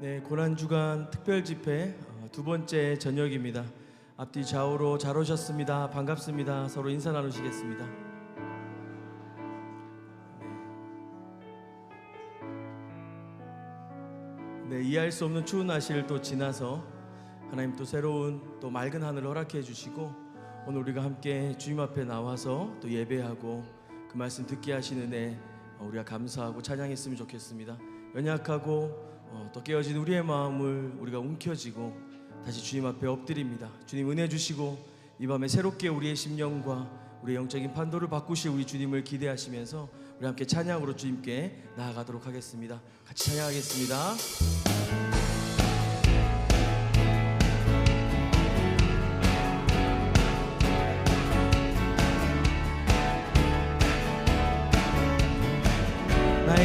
네, 고난주간 특별 집회 어, 두 번째 저녁입니다. 앞뒤 좌우로 잘 오셨습니다. 반갑습니다. 서로 인사 나누시겠습니다. 네, 이해할 수 없는 추운 날씨를 또 지나서 하나님 또 새로운 또 맑은 하늘을 허락해 주시고 오늘 우리가 함께 주님 앞에 나와서 또 예배하고 그 말씀 듣게 하시는 은혜 어, 우리가 감사하고 찬양했으면 좋겠습니다. 연약하고 어, 또 깨어진 우리의 마음을 우리가 움켜쥐고 다시 주님 앞에 엎드립니다. 주님 은혜 주시고 이 밤에 새롭게 우리의 심령과 우리의 영적인 판도를 바꾸실 우리 주님을 기대하시면서 우리 함께 찬양으로 주님께 나아가도록 하겠습니다. 같이 찬양하겠습니다.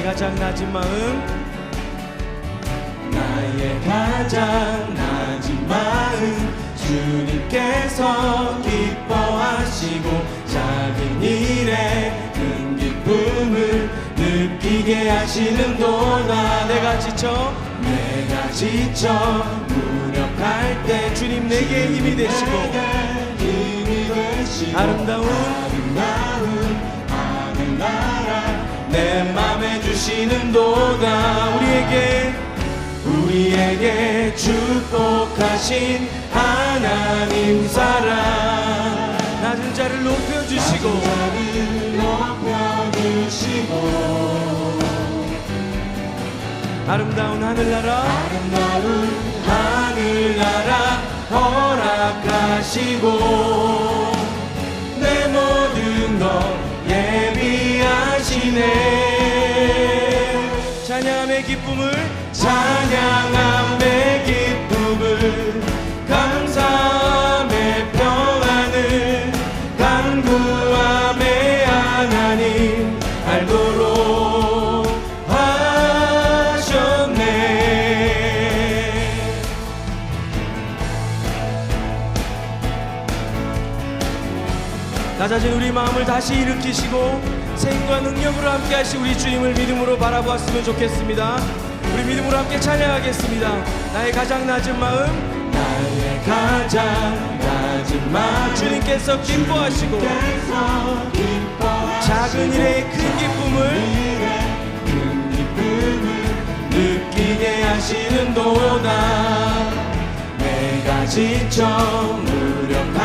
가장 낮은 마음 나의 가장 낮은 마음 주님께서 기뻐하시고 작은 일에 큰 기쁨을 느끼게 하시는도다 내가 지쳐 내가 지쳐 무력할 때 주님 내게 힘이 되시고 힘이 되시고 아름다운 아름다운 하늘나라 내 맘에 주시는도다 우리에게 우리에게 축복하신 하나님 사랑. 낮은 자를 높여주시고 나를 높여주시고 아름다운 하늘나라 아름다운 하늘나라 허락하시고 내 모든 것 예비하시네. 찬양함의 기쁨을 찬양함의 기쁨을 감사함의 평안을 간구함의 하나님 알도록 하셨네 낮아진 우리 마음을 다시 일으키시고 생과 능력으로 함께 하시 우리 주님을 믿음으로 바라보았으면 좋겠습니다. 우리 믿음으로 함께 찬양하겠습니다. 나의 가장 낮은 마음, 나의 가장 낮은 마음, 주님께서 기뻐하시고 주께서 기뻐하시고 작은 일에 큰 기쁨을 큰 기쁨을 느끼게 하시는 도다. 내가 지쳐 무력할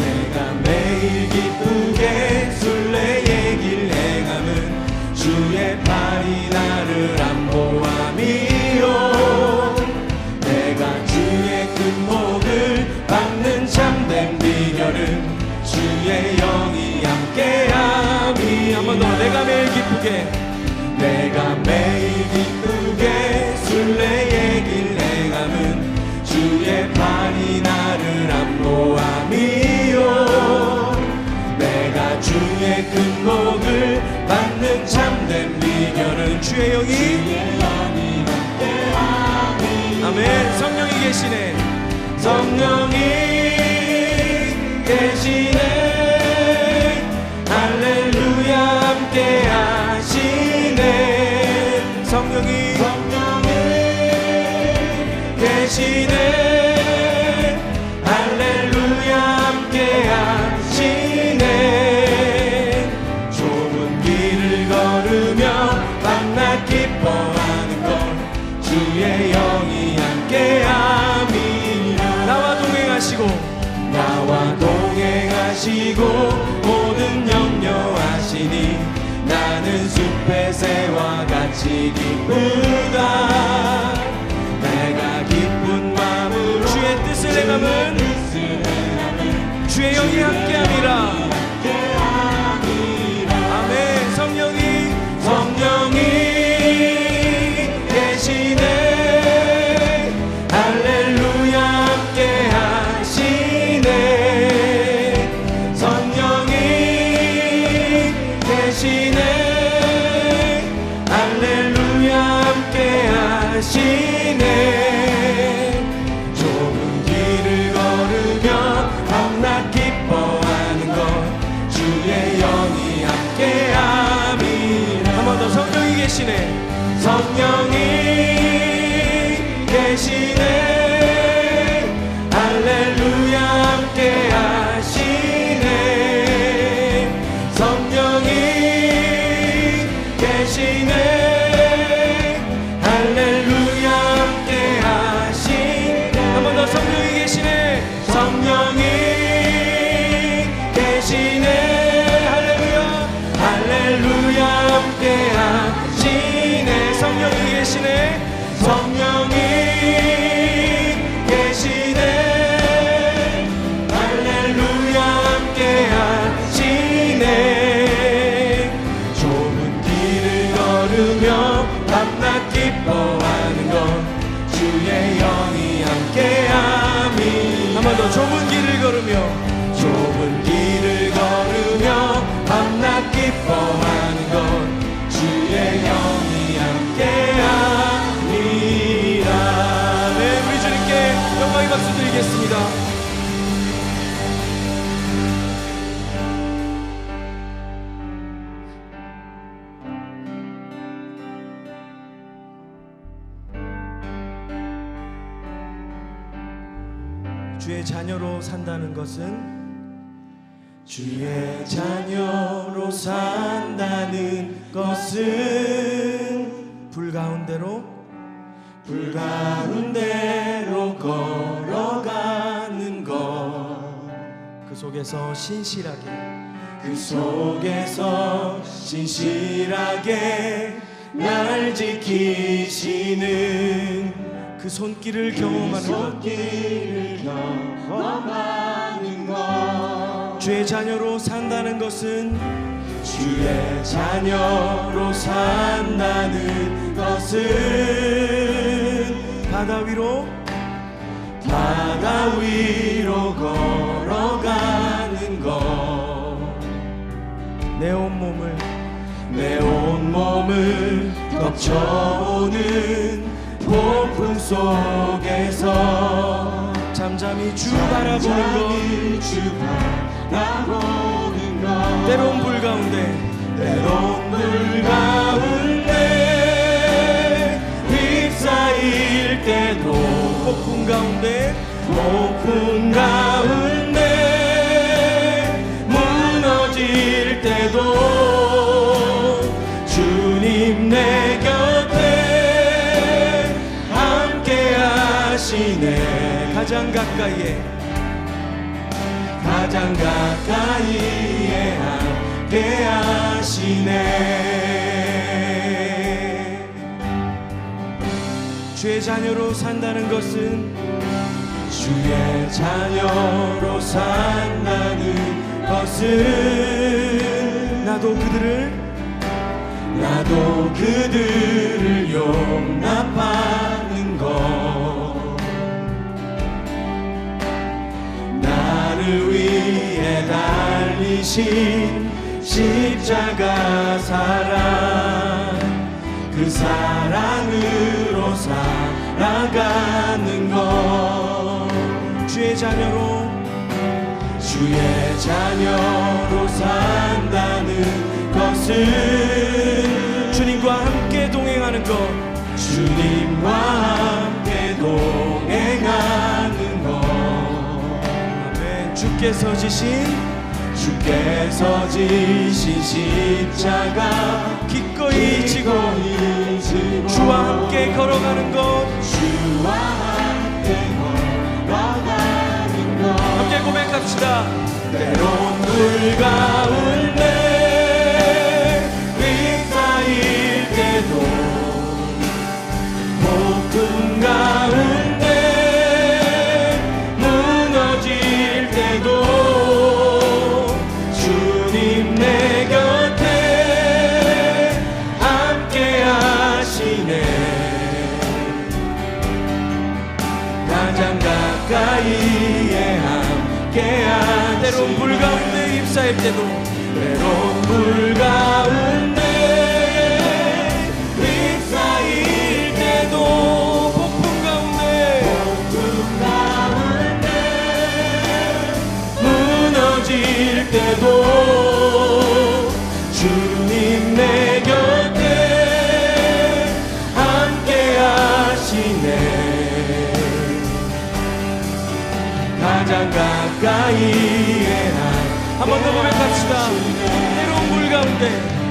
내가 매일 기쁘게 순례의 길 행함은 주의 팔이 나를 안보함이요 내가 주의 큰 목을 받는 참된 비결은 주의 영이 함께함이 한번 더 내가 매일 기쁘게. 내가 매일 주의 큰 목을 받는 참된 비결은 주의 영이 아멘. 성령이 계시네. 성령이 계시네 주의 자녀로 산다는 것은 주의 자녀로 산다는 것은 불 가운데로 불 가운데로 걸어가는 것. 그 속에서 신실하게 그 속에서 신실하게 날 지키시는 그 손길을 경험하는 것. 주의 자녀로 산다는 것은 주의 자녀로 산다는 것은 바다 위로 바다 위로 걸어가는 것. 내 온몸을 내 온몸을 덮쳐오는 속에서 잠잠히 주 바라보는 것. 때론 불 가운데 때론 불 가운데 휩싸일 때도 폭풍 가운데 폭풍 가운데 하시네 가장 가까이에 가장 가까이에 함께 하시네. 주의 자녀로 산다는 것은 주의 자녀로 산다는 것은 나도 그들을 나도 그들을 용납하 위해 달리신 십자가 사랑. 그그 사랑으로 살아가는 것. 주의 자녀로 주의 자녀로 산다는 것은 주님과 함께 동행하는 것. 주님과 함께 동행하는 주께서 지신 주께서 지신 십자가. 기꺼이 지고 주와 함께 걸어가는 것. 주와 함께 걸어가는 것. 함께 고백합시다. 때론 물 가운데 휩싸일 때도 폭풍 가운 가운데 휩싸일 때도 때론 물 가운데 휩싸일 때도 폭풍 가운데 무너질 때도 주님 내 곁에 함께 하시네. 가장 가까이에 한번 더 고백합시다. 때론 물 가운데.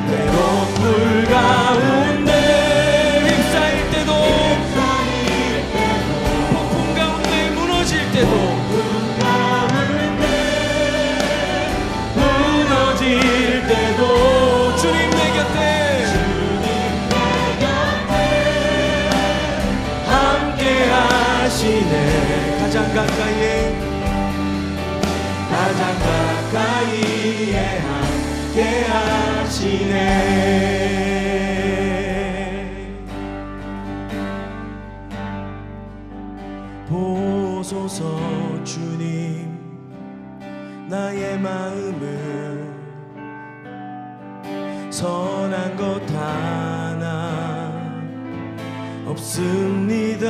때론 물 가운데. 휩싸일 때도 폭풍 가운데 무너질 때도 가장 가까이에 가장 가까이에 함께 하시네 보소서 주님 나의 마음을 선한 것 하나 없습니다.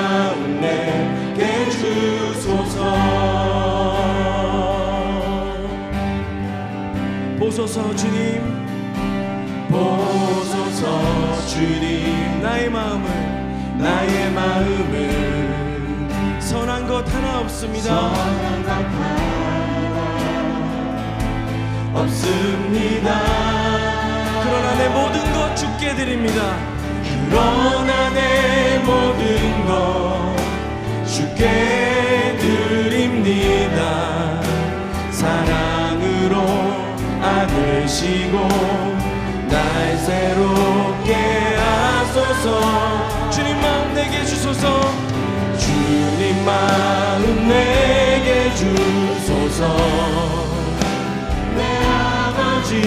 보소서 주님 보소서 주님 나의 마음을 나의 마음을 선한 것 하나 없습니다 선한 것 없습니다. 그러나 내 모든 것 주께 드립니다. 그러나 내 모든 것 주께 안으시고 날 새롭게 하소서. 주님 마음 내게 주소서. 주님 마음 내게 주소서. 내 아버지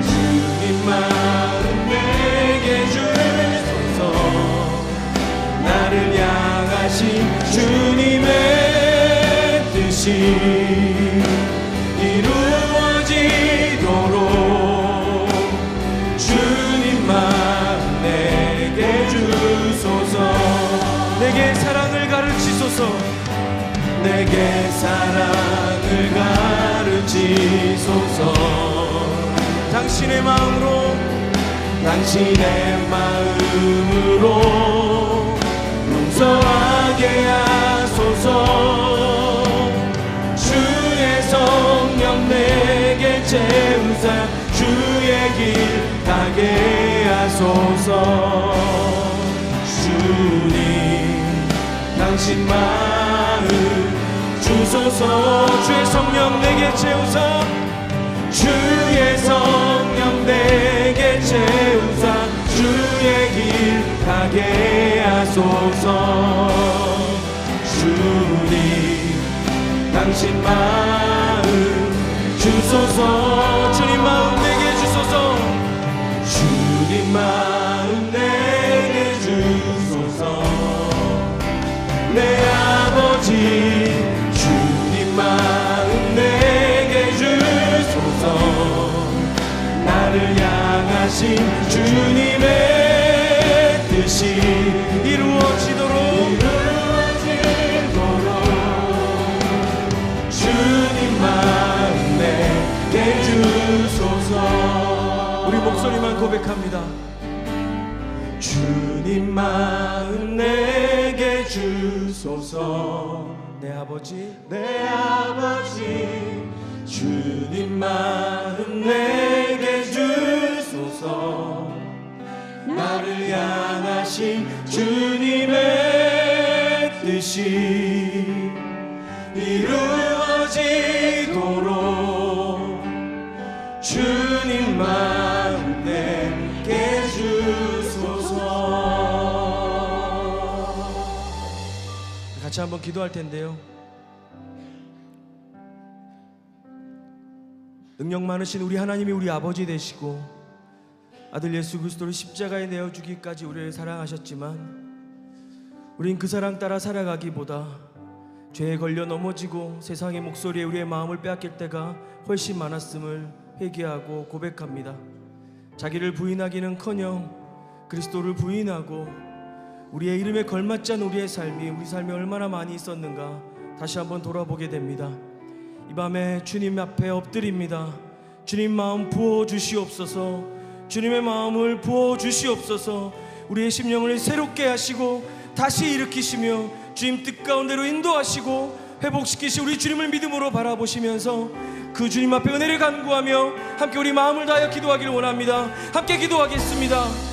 주님 마음 내게 주소서 나를 향하신 주님의 뜻이 내게 사랑을 가르치소서. 당신의 마음으로 당신의 마음으로 용서하게 하소서. 주의 성령 내게 채우사 주길 가게 하소서. 주님 당신 마음 주소서 주의 성령 내게 채우사. 주의 성령 내게 채우사. 주의 길 가게 하소서. 주님 당신 마음 주소서. 주님 마음 내게 주소서. 주님 마음 주님의 뜻이 이루어지도록 주님 마음 내게 주소서. 우리 목소리만 고백합니다. 주님 마음 내게 주소서. 내 아버지. 내 아버지. 주님 마음 내게 주소서 나를 향하신 주님의 뜻이 이루어지도록 주님 마음 내게 주소서. 같이 한번 기도할 텐데요. 능력 많으신 우리 하나님이 우리 아버지 되시고 아들 예수 그리스도를 십자가에 내어 주기까지 우리를 사랑하셨지만 우린 그 사랑 따라 살아가기보다 죄에 걸려 넘어지고 세상의 목소리에 우리의 마음을 빼앗길 때가 훨씬 많았음을 회개하고 고백합니다. 자기를 부인하기는커녕 그리스도를 부인하고 우리의 이름에 걸맞지 않은 우리의 삶이 우리 삶에 얼마나 많이 있었는가 다시 한번 돌아보게 됩니다. 이 밤에 주님 앞에 엎드립니다. 주님 마음 부어 주시옵소서. 주님의 마음을 부어 주시옵소서. 우리의 심령을 새롭게 하시고 다시 일으키시며 주님 뜻 가운데로 인도하시고 회복시키시 우리 주님을 믿음으로 바라보시면서 그 주님 앞에 은혜를 간구하며 함께 우리 마음을 다하여 기도하기를 원합니다. 함께 기도하겠습니다.